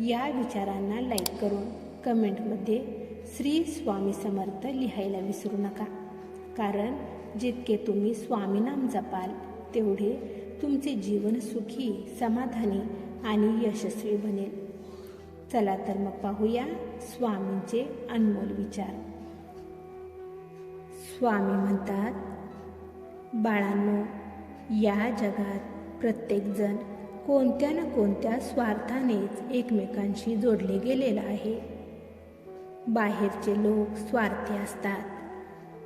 या विचारांना लाईक करून कमेंटमध्ये श्री स्वामी समर्थ लिहायला विसरू नका. कारण जितके तुम्ही स्वामीनाम जपाल तेवढे तुमचे जीवन सुखी समाधानी आणि यशस्वी बनेल. चला तर मग पाहूया स्वामींचे अनमोल विचार. स्वामी म्हणतात बाळांनो या जगात प्रत्येकजण कोणत्या ना कोणत्या स्वार्थानेच एकमेकांशी जोडले गेलेलं आहे. बाहेरचे लोक स्वार्थी असतात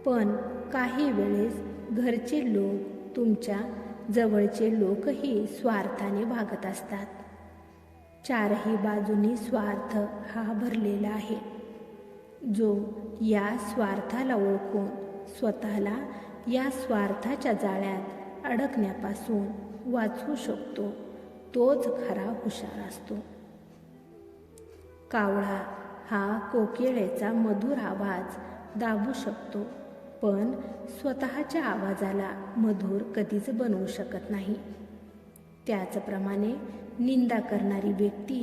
पण काही वेळेस घरचे लोक तुमच्या जवळचे लोकही स्वार्थाने वागत असतात. चारही बाजूनी स्वार्थ हा भरलेला आहे. जो या स्वार्थाला ओळखून स्वतःला या स्वार्थाच्या जाळ्यात अडकण्यापासून वाचवू शकतो. तोच खरा हुशार असतो. कावळा हा कोकिळेचा मधुर आवाज दाबू शकतो पण स्वतःच्या आवाजाला मधुर कधीच बनवू शकत नाही. त्याचप्रमाणे निंदा करणारी व्यक्ती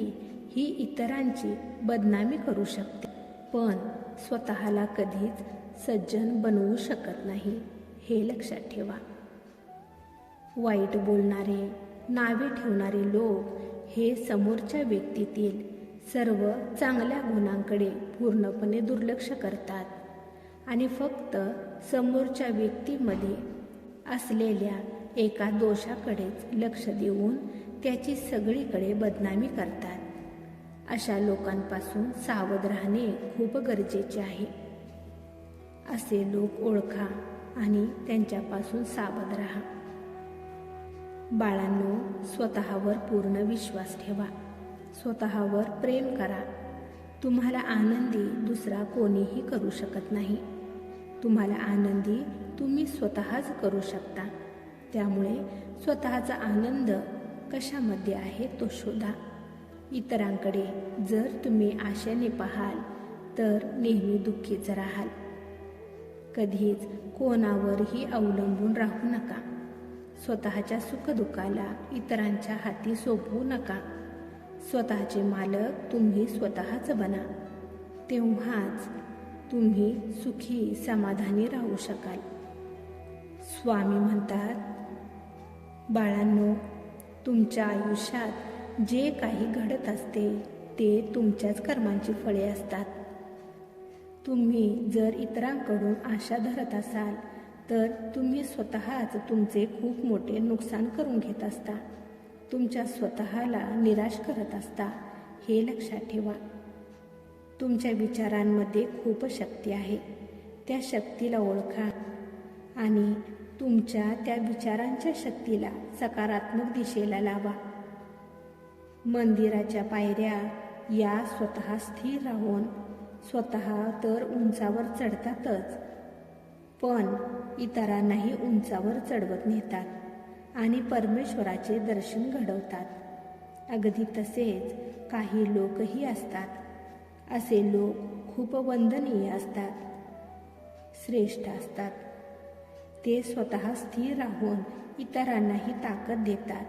ही इतरांची बदनामी करू शकते पण स्वतःला कधीच सज्जन बनवू शकत नाही हे लक्षात ठेवा. वाईट बोलणारे नावे ठेवणारे लोक हे समोरच्या व्यक्तीतील सर्व चांगल्या गुणांकडे पूर्णपणे दुर्लक्ष करतात. आणि फक्त समोरच्या व्यक्तीमध्ये असलेल्या एका दोषाकडेच लक्ष देऊन त्याची सगळीकडे बदनामी करतात. अशा लोकांपासून सावध राहणे खूप गरजेचे आहे. असे लोक ओळखा आणि त्यांच्यापासून सावध राहा. बाळांनो स्वतःवर पूर्ण विश्वास ठेवा. स्वतःवर प्रेम करा. तुम्हाला आनंदी दुसरा कोणीही करू शकत नाही. तुम्हाला आनंदी तुम्ही स्वतःच करू शकता. त्यामुळे स्वतःचा आनंद कशामध्ये आहे तो शोधा. इतरांकडे जर तुम्ही आशेने पाहाल तर नेहमी दुःखीच राहाल. कधीच कोणावरही अवलंबून राहू नका. स्वतःच्या सुखदुःखाला इतरांच्या हाती सोपवू नका. स्वतःचे मालक तुम्ही स्वतःच बना. तेव्हाच तुम्ही सुखी समाधानी राहू शकाल. स्वामी म्हणतात बाळांनो तुमच्या आयुष्यात जे काही घडत असते ते तुमच्याच कर्मांची फळे असतात. तुम्ही जर इतरांकडून आशा धरत असाल तर तुम्ही स्वतःच तुमचे खूप मोठे नुकसान करून घेत असता. तुमच्या स्वतःला निराश करत असता. हे लक्षात ठेवा. तुमच्या विचारांमध्ये खूप शक्ती आहे. त्या शक्तीला ओळखा आणि तुमच्या त्या विचारांच्या शक्तीला सकारात्मक दिशेला लावा. मंदिराच्या पायऱ्या या स्वतः स्थिर राहून स्वतः तर उंचावर चढतातच. पण इतरांनाही उंचावर चढवत नेतात आणि परमेश्वराचे दर्शन घडवतात. अगदी तसेच काही लोकही असतात. असे लोक खूप वंदनीय असतात. श्रेष्ठ असतात. ते स्वतः स्थिर राहून इतरांनाही ताकद देतात.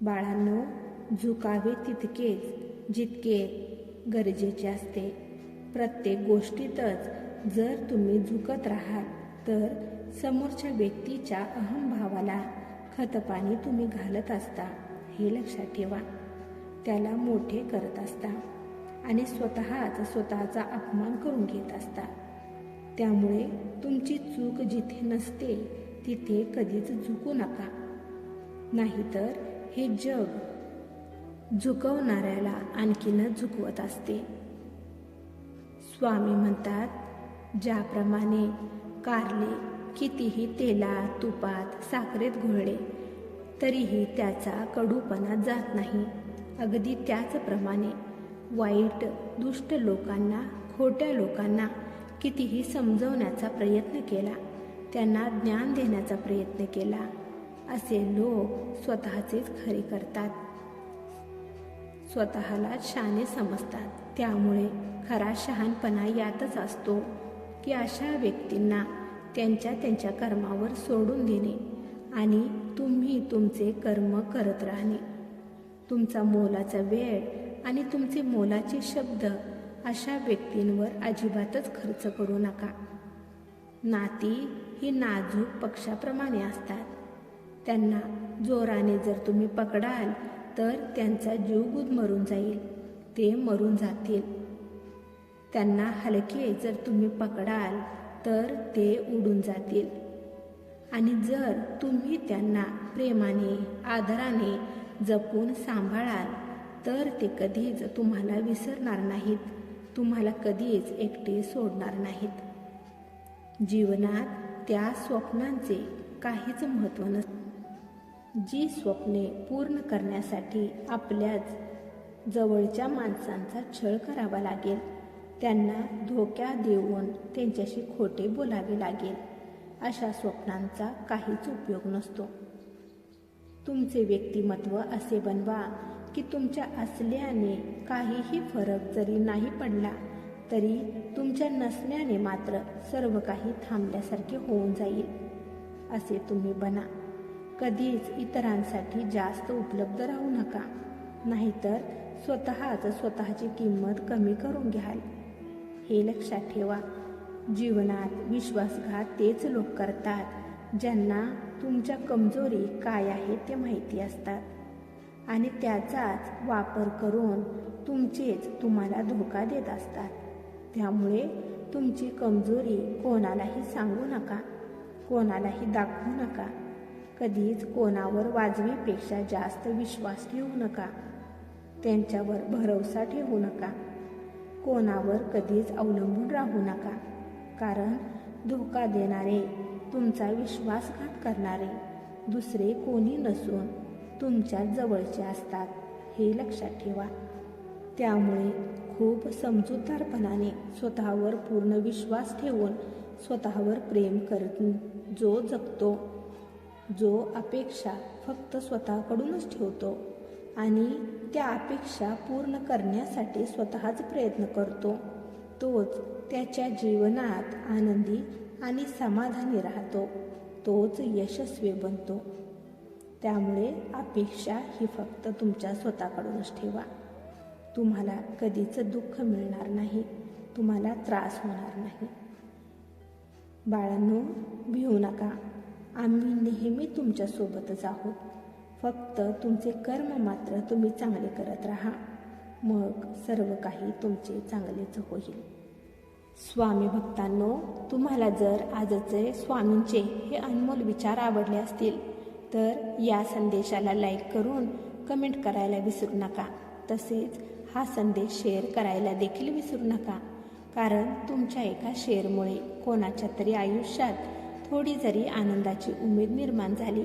बाळांनो झुकावे तितकेच जितके गरजेचे असते. प्रत्येक गोष्टीतच जर तुम्ही झुकत राहाल तर समोरच्या व्यक्तीच्या अहमभावाला खतपाणी तुम्ही घालत असता हे लक्षात ठेवा. त्याला मोठे करत असता आणि स्वतःच स्वतःचा अपमान करून घेत असता. त्यामुळे तुमची चूक जिथे नसते तिथे कधीच झुकू नका. नाहीतर हे जग झुकवणाऱ्याला आणखीनच झुकवत असते. स्वामी म्हणतात ज्याप्रमाणे कारले कितीही तेलात तुपात साखरेत घोळले तरीही त्याचा कडूपणा जात नाही. अगदी त्याचप्रमाणे वाईट दुष्ट लोकांना खोट्या लोकांना कितीही समजवण्याचा प्रयत्न केला त्यांना ज्ञान देण्याचा प्रयत्न केला असे लोक स्वतःचेच खरे करतात. स्वतःला शाने समजतात. त्यामुळे खरा शहाणपणा यातच असतो. की अशा व्यक्तींना त्यांच्या त्यांच्या कर्मावर सोडून देणे आणि तुम्ही तुमचे कर्म करत राहणे. तुमचा मोलाचा वेळ आणि तुमचे मोलाचे शब्द अशा व्यक्तींवर अजिबातच खर्च करू नका. नाती ही नाजूक पक्षाप्रमाणे असतात. त्यांना जोराने जर तुम्ही पकडाल तर त्यांचा जीव गुदमरून जाईल. ते मरून जातील. त्यांना हलके जर तुम्ही पकडाल तर ते उडून जातील. आणि जर तुम्ही त्यांना प्रेमाने आदराने जपून सांभाळाल तर ते कधीच तुम्हाला विसरणार नाहीत. तुम्हाला कधीच एकटे सोडणार नाहीत. जीवनात त्या स्वप्नांचे काहीच महत्त्व नसतं जी स्वप्ने पूर्ण करण्यासाठी आपल्याच जवळच्या माणसांचा छळ करावा लागेल. त्यांना धोक्या देऊन त्यांच्याशी खोटे बोलावे लागेल. अशा स्वप्नांचा काहीच उपयोग नसतो. तुमचे व्यक्तिमत्व असे बनवा की तुमच्या असल्याने काहीही फरक जरी नाही पडला तरी तुमच्या नसण्याने मात्र सर्व काही थांबल्यासारखे होऊन जाईल. असे तुम्ही बना. कधीच इतरांसाठी जास्त उपलब्ध राहू नका. नाहीतर स्वतःच स्वतःची किंमत कमी करून घ्याल. हे लक्षात ठेवा. जीवनात विश्वासघात तेच लोक करतात ज्यांना तुमच्या कमजोरी काय आहे ते माहिती असतात. आणि त्याचाच वापर करून तुमचेच तुम्हाला धोका देत असतात. त्यामुळे तुमची कमजोरी कोणालाही सांगू नका कोणालाही दाखवू नका. कधीच कोणावर वाजवीपेक्षा जास्त विश्वास ठेवू नका. त्यांच्यावर भरवसा ठेवू नका. कोणावर कधीच अवलंबून राहू नका. कारण धोका देणारे तुमचा विश्वासघात करणारे दुसरे कोणी नसून तुमच्या जवळचे असतात हे लक्षात ठेवा. त्यामुळे खूप समजूतदारपणाने स्वतःवर पूर्ण विश्वास ठेवून स्वतःवर प्रेम करत जो जगतो जो अपेक्षा फक्त स्वतःकडूनच ठेवतो आणि त्या अपेक्षा पूर्ण करण्यासाठी स्वतःच प्रयत्न करतो. तोच त्याच्या जीवनात आनंदी आणि समाधानी राहतो. तोच यशस्वी बनतो. त्यामुळे अपेक्षा ही फक्त तुमच्या स्वतःकडूनच ठेवा. तुम्हाला कधीच दुःख मिळणार नाही. तुम्हाला त्रास होणार नाही. बाळांनो भिवू नका. आम्ही नेहमी तुमच्यासोबतच आहोत. फक्त तुमचे कर्म मात्र तुम्ही चांगले करत राहा. मग सर्व काही तुमचे चांगलेच होईल. स्वामी भक्तांनो तुम्हाला जर आजचे स्वामींचे हे अनमोल विचार आवडले असतील तर या संदेशाला लाईक करून कमेंट करायला विसरू नका. तसेच हा संदेश शेअर करायला देखील विसरू नका. कारण तुमच्या एका शेअरमुळे कोणाच्या तरी आयुष्यात थोडी जरी आनंदाची उमेद निर्माण झाली